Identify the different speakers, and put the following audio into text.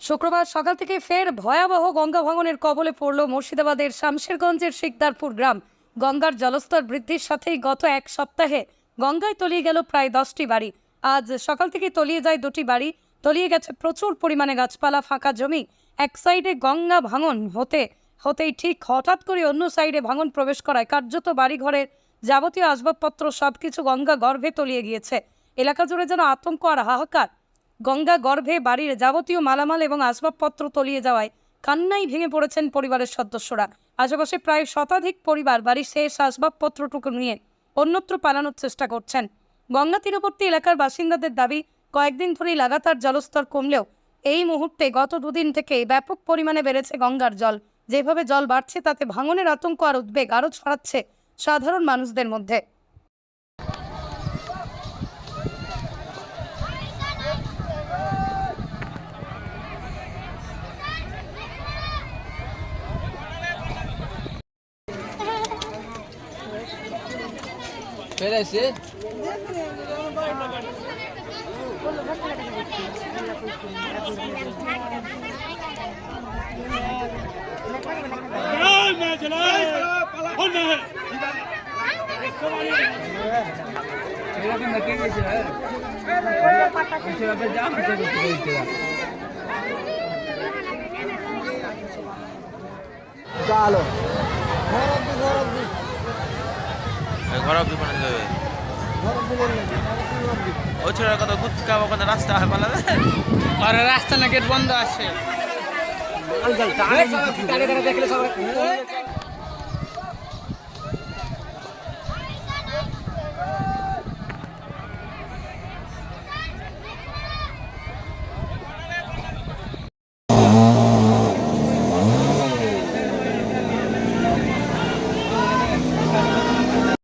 Speaker 1: শুক্রবার সকাল থেকে ফের ভয়াবহ গঙ্গা ভাঙনের কবলে পড়ল মুর্শিদাবাদের শামশেরগঞ্জের শিকদারপুর গ্রাম। গঙ্গার জলস্তর বৃদ্ধির সাথেই গত এক সপ্তাহে গঙ্গায় তলিয়ে গেল প্রায় দশটি বাড়ি। আজ সকাল থেকে তলিয়ে যায় দুটি বাড়ি। তলিয়ে গেছে প্রচুর পরিমাণে গাছপালা, ফাঁকা জমি। এক সাইডে গঙ্গা ভাঙন হতে, হতেই ঠিক হঠাৎ করে অন্য সাইডে ভাঙন প্রবেশ করায় কার্যত বাড়িঘরের যাবতীয় আসবাবপত্র সবকিছু গঙ্গা গর্ভে তলিয়ে গিয়েছে। এলাকা জুড়ে যেন আতঙ্ক আর হাহাকার। গঙ্গা গর্ভে বাড়ির যাবতীয় মালামাল এবং আসবাবপত্র তলিয়ে যাওয়ায় কান্নাই ভেঙে পড়েছেন পরিবারের সদস্যরা। আশেপাশে প্রায় শতাধিক পরিবার বাড়ির শেষ আসবাবপত্রটুকু নিয়ে অন্যত্র পালানোর চেষ্টা করছেন। গঙ্গা তীরবর্তী এলাকার বাসিন্দাদের দাবি, কয়েকদিন ধরেই লাগাতার জলস্তর কমলেও এই মুহূর্তে গত দুদিন থেকে ব্যাপক পরিমাণে বেড়েছে গঙ্গার জল। যেভাবে জল বাড়ছে, তাতে ভাঙনের আতঙ্ক আর উদ্বেগ আরও ছড়াচ্ছে সাধারণ মানুষদের মধ্যে।
Speaker 2: পেরেছে
Speaker 3: मैं
Speaker 4: ঘর অব্দি বানাতে হবে গুটকা ওখানে রাস্তা হয় পালাবে
Speaker 5: আর রাস্তা না গেট বন্ধ আছে।
Speaker 2: দেখলে সবাই